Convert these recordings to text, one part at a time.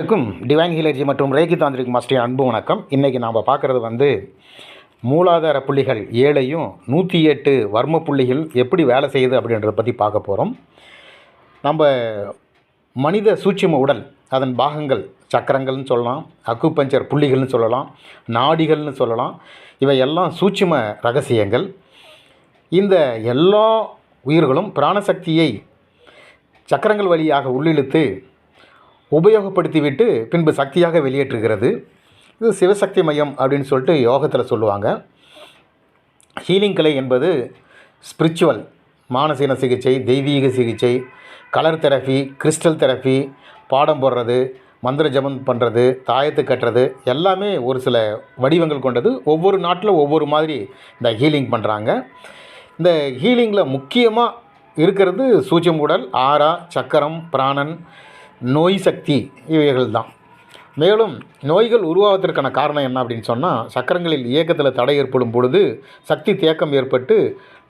இருக்கும் டிவைன் ஹீலர்ஜி மற்றும் ரேகி தாந்திரிக் மாஸ்டரின் அன்பு வணக்கம். இன்றைக்கி நாம் பார்க்குறது வந்து மூலாதார புள்ளிகள் ஏழையும் நூற்றி எட்டு வர்ம புள்ளிகள் எப்படி வேலை செய்யுது அப்படின்றத பற்றி பார்க்க போகிறோம் நம்ம மனித சூட்சும உடல் அதன் பாகங்கள் சக்கரங்கள்னு சொல்லலாம் அக்குபஞ்சர் புள்ளிகள்னு சொல்லலாம் நாடிகள்னு சொல்லலாம் இவை எல்லாம் சூட்சும ரகசியங்கள். இந்த எல்லா உயிர்களும் பிராணசக்தியை சக்கரங்கள் வழியாக உள்ளிழுத்து உபயோகப்படுத்திவிட்டு பின்பு சக்தியாக வெளியேற்றுகிறது. இது சிவசக்தி மையம் அப்படின்னு சொல்லிட்டு யோகத்தில் சொல்லுவாங்க. ஹீலிங் கலை என்பது ஸ்பிரிச்சுவல் மானசீன சிகிச்சை தெய்வீக சிகிச்சை கலர் தெரப்பி கிறிஸ்டல் தெரப்பி பாடம் போடுறது மந்திர ஜபம் பண்ணுறது தாயத்து கட்டுறது எல்லாமே ஒரு சில வடிவங்கள் கொண்டது. ஒவ்வொரு நாட்டில் ஒவ்வொரு மாதிரி இந்த ஹீலிங் பண்ணுறாங்க இந்த ஹீலிங்கில் முக்கியமாக இருக்கிறது சூட்சும உடல் ஆரா சக்கரம் பிராணன் நோய் சக்தி இவைகள் தான் மேலும் நோய்கள் உருவாவதற்கான காரணம் என்ன அப்படின்னு சொன்னால் சக்கரங்களில் இயக்கத்தில் தடை ஏற்படும் பொழுது சக்தி தேக்கம் ஏற்பட்டு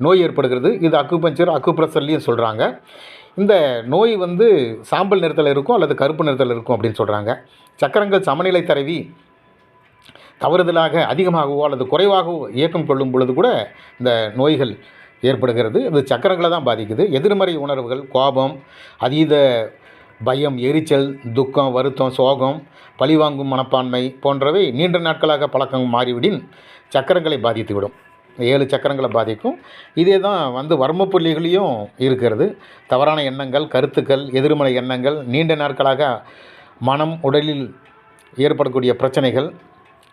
நோய் ஏற்படுகிறது. இது அக்குபஞ்சர் அக்குப்ரெஷர்லேயும் சொல்கிறாங்க இந்த நோய் வந்து சாம்பல் நிறத்தில் இருக்கும் அல்லது கருப்பு நிறத்தில் இருக்கும் அப்படின்னு சொல்கிறாங்க சக்கரங்கள் சமநிலை தரவி தவறுதலாக அதிகமாகவோ அல்லது குறைவாகவோ இயக்கம் கொள்ளும் பொழுது கூட இந்த நோய்கள் ஏற்படுகிறது. இது சக்கரங்களை தான் பாதிக்குது. எதிர்மறை உணர்வுகள் கோபம் அதீத பயம் எரிச்சல் துக்கம் வருத்தம் சோகம் பழிவாங்கும் மனப்பான்மை போன்றவை நீண்ட நாட்களாக பழக்கம் மாறிவிடின் சக்கரங்களை பாதித்துவிடும். ஏழு சக்கரங்களை பாதிக்கும். இதே தான் வந்து வர்ம புள்ளிகளையும் இருக்கிறது. தவறான எண்ணங்கள் கருத்துக்கள் எதிர்மறை எண்ணங்கள் நீண்ட நாட்களாக மனம் உடலில் ஏற்படக்கூடிய பிரச்சனைகள்.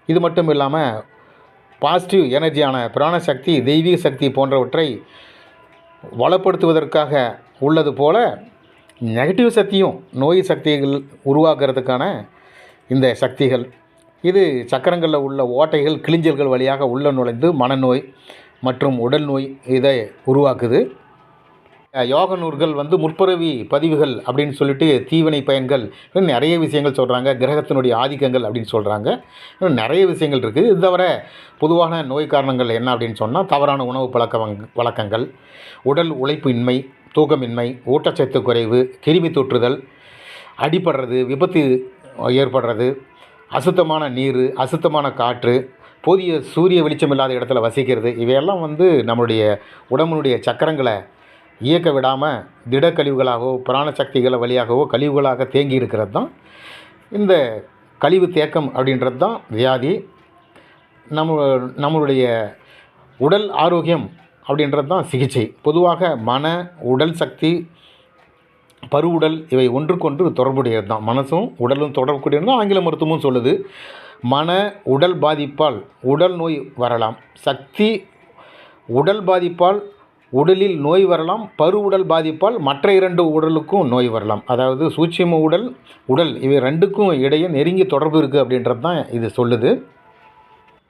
இது மட்டும் இல்லாமல் பாசிட்டிவ் எனர்ஜியான பிராண சக்தி தெய்வீக சக்தி போன்றவற்றை வளப்படுத்துவதற்காக உள்ளது போல நெகட்டிவ் சக்தியும் நோய் சக்திகள் உருவாக்குறதுக்கான இந்த சக்திகள். இது சக்கரங்களில் உள்ள ஓட்டைகள் கிளிஞ்சல்கள் வழியாக உள்ள நுழைந்து மனநோய் மற்றும் உடல் நோய் இதை உருவாக்குது. யோக நூல்கள் வந்து முற்பிறவி பதிவுகள் அப்படின்னு சொல்லிட்டு தீவினை பயன்கள் இன்னும் நிறைய விஷயங்கள் சொல்கிறாங்க கிரகத்தினுடைய ஆதிக்கங்கள் அப்படின்னு சொல்கிறாங்க இன்னும் நிறைய விஷயங்கள் இருக்குது இது தவிர பொதுவான நோய் காரணங்கள் என்ன அப்படின்னு சொன்னால் தவறான உணவு பழக்க வழக்கங்கள் உடல் உழைப்பின்மை தூக்கமின்மை ஊட்டச்சத்து குறைவு கிருமி தொற்றுதல் அடிபடுறது விபத்து ஏற்படுறது அசுத்தமான நீர் அசுத்தமான காற்று போதிய சூரிய வெளிச்சம் இல்லாத இடத்துல வசிக்கிறது இவையெல்லாம் வந்து நம்மளுடைய உடம்புடைய சக்கரங்களை இயக்க விடாமல் திடக்கழிவுகளாகவோ பிராணசக்திகள் வழியாகவோ கழிவுகளாக தேங்கி இருக்கிறது தான் இந்த கழிவு தேக்கம் அப்படின்றது தான் வியாதி. நம்ம நம்மளுடைய உடல் ஆரோக்கியம் அப்படின்றது தான் சிகிச்சை. பொதுவாக மன உடல் சக்தி பருவுடல் இவை ஒன்றுக்கொன்று தொடர்புடையது தான் மனசும் உடலும் தொடர்புடையது தான் ஆங்கில மருத்துவமும் சொல்லுது. மன உடல் பாதிப்பால் உடல் நோய் வரலாம். சக்தி உடல் பாதிப்பால் உடலில் நோய் வரலாம். பரு உடல் பாதிப்பால் மற்ற இரண்டு உடலுக்கும் நோய் வரலாம். அதாவது சூட்சிம உடல் உடல் இவை ரெண்டுக்கும் இடையே நெருங்கி தொடர்பு இருக்குது அப்படின்றது தான் இது சொல்லுது.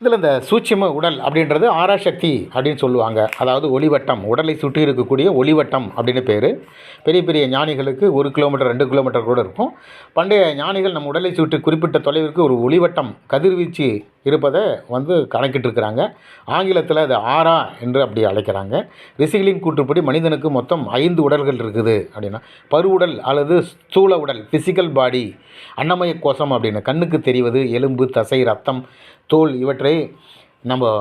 இதில் இந்த சூட்சிம உடல் அப்படின்றது ஆராசக்தி அப்படின்னு சொல்லுவாங்க. அதாவது ஒளிவட்டம் உடலை சுற்றி இருக்கக்கூடிய ஒளிவட்டம் அப்படின்னு பேர். பெரிய பெரிய ஞானிகளுக்கு ஒரு கிலோமீட்டர் ரெண்டு கிலோமீட்டர் கூட இருக்கும். பண்டைய ஞானிகள் நம்ம உடலை சுற்றி குறிப்பிட்ட தொலைவிற்கு ஒரு ஒளிவட்டம் கதிர்வீச்சு இருப்பதை வந்து கணக்கிட்டிருக்கிறாங்க. ஆங்கிலத்தில் அது ஆரா என்று அப்படி அழைக்கிறாங்க. ரிசிகளின் கூற்றுப்படி மனிதனுக்கு மொத்தம் ஐந்து உடல்கள் இருக்குது அப்படின்னா பருவுடல் அல்லது ஸ்தூல உடல் ஃபிசிக்கல் பாடி அன்னமய கோஷம் அப்படின்னு கண்ணுக்கு தெரிவது எலும்பு தசை ரத்தம் தோல் இவற்றை நம்ம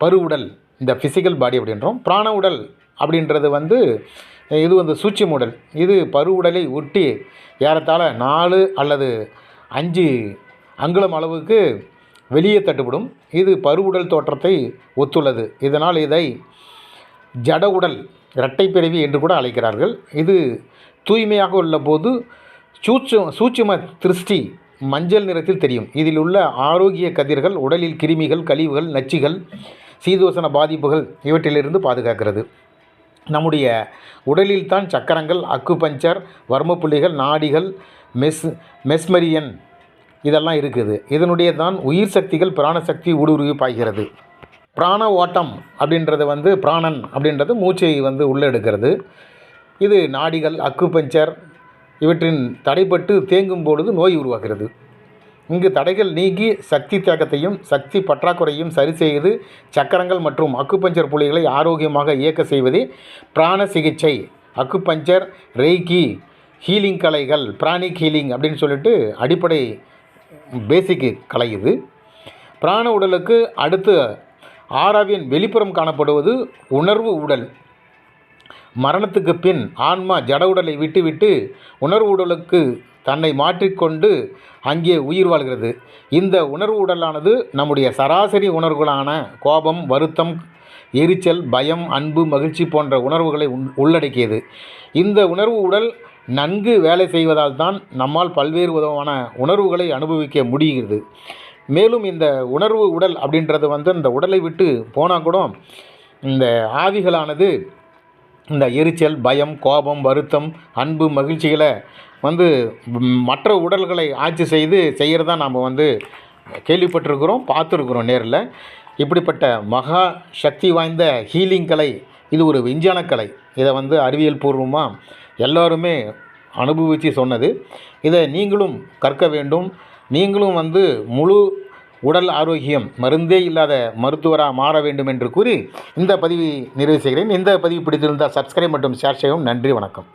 பருவுடல் இந்த ஃபிசிக்கல் பாடி அப்படின்றோம் பிராண உடல் அப்படின்றது வந்து இது வந்து சூட்சும உடல். இது பருவுடலை ஒட்டி ஏறத்தாழ நாலு அல்லது அஞ்சு அங்குலம் அளவுக்கு வெளியே தட்டுப்படும் இது பருவுடல் தோற்றத்தை ஒத்துள்ளது. இதனால் இதை ஜட உடல் இரட்டை பிறவி என்று கூட அழைக்கிறார்கள். இது தூய்மையாக உள்ள போது சூட்சு சூட்சும திருஷ்டி மஞ்சள் நிறத்தில் தெரியும். இதில் உள்ள ஆரோக்கிய கதிர்கள் உடலில் கிருமிகள் கழிவுகள் நச்சுகள் சீதோசன பாதிப்புகள் இவற்றிலிருந்து பாதுகாக்கிறது. நம்முடைய உடலில் தான் சக்கரங்கள் அக்குபஞ்சர் வர்மப்புள்ளிகள் நாடிகள் மெஸ் மெஸ்மரியன் இதெல்லாம் இருக்குது. இதனுடைய தான் உயிர் சக்திகள் பிராணசக்தி ஊடுருவி பாய்கிறது. பிராண ஓட்டம் அப்படின்றது வந்து பிராணன் அப்படின்றது மூச்சை வந்து உள்ளே எடுக்கிறது. இது நாடிகள் அக்குபஞ்சர் இவற்றின் தடைப்பட்டு தேங்கும் பொழுது நோய் உருவாகிறது. இங்கு தடைகள் நீங்கி சக்தி தேக்கத்தையும் சக்தி பற்றாக்குறையும் சரி செய்து சக்கரங்கள் மற்றும் அக்குப்பஞ்சர் புள்ளிகளை ஆரோக்கியமாக இயக்க செய்வதே பிராண சிகிச்சை. அக்குப்பஞ்சர் ரெய்கி ஹீலிங் கலைகள் பிராணிக் ஹீலிங் அப்படின்னு சொல்லிட்டு அடிப்படை பேசிக்கு கலை இது. பிராண உடலுக்கு அடுத்து ஆறாவின் வெளிப்புறம் காணப்படுவது உணர்வு உடல். மரணத்துக்கு பின் ஆன்மா ஜட உடலை விட்டுவிட்டு உணர்வு உடலுக்கு தன்னை மாற்றிக்கொண்டு அங்கே உயிர் வாழ்கிறது. இந்த உணர்வு உடலானது நம்முடைய சராசரி உணர்வுகளான கோபம் வருத்தம் எரிச்சல் பயம் அன்பு மகிழ்ச்சி போன்ற உணர்வுகளை உள்ளடக்கியது. இந்த உணர்வு உடல் நன்கு வேலை செய்வதால் தான் நம்மால் பல்வேறு விதமான உணர்வுகளை அனுபவிக்க முடிகிறது. மேலும் இந்த உணர்வு உடல் அப்படின்றது வந்து இந்த உடலை விட்டு போனால் கூட இந்த ஆவிகளானது இந்த எரிச்சல் பயம் கோபம் வருத்தம் அன்பு மகிழ்ச்சிகளை வந்து மற்ற உடல்களை ஆட்சி செய்து செய்கிறதா நாம் வந்து கேள்விப்பட்டிருக்கிறோம் பார்த்துருக்குறோம் நேரில். இப்படிப்பட்ட மகா சக்தி வாய்ந்த ஹீலிங் கலை இது ஒரு விஞ்ஞான கலை. இதை வந்து அறிவியல் பூர்வமாக எல்லாருமே அனுபவித்து சொன்னது. இதை நீங்களும் கற்க வேண்டும். நீங்களும் வந்து முழு உடல் ஆரோக்கியம் மருந்தே இல்லாத மருத்துவராக மாற வேண்டும் என்று கூறி இந்த பதிவை நிறைவு செய்கிறேன். இந்த பதிவு பிடித்திருந்தால் சப்ஸ்கிரைப் மற்றும் ஷேர் செய்யவும் நன்றி வணக்கம்.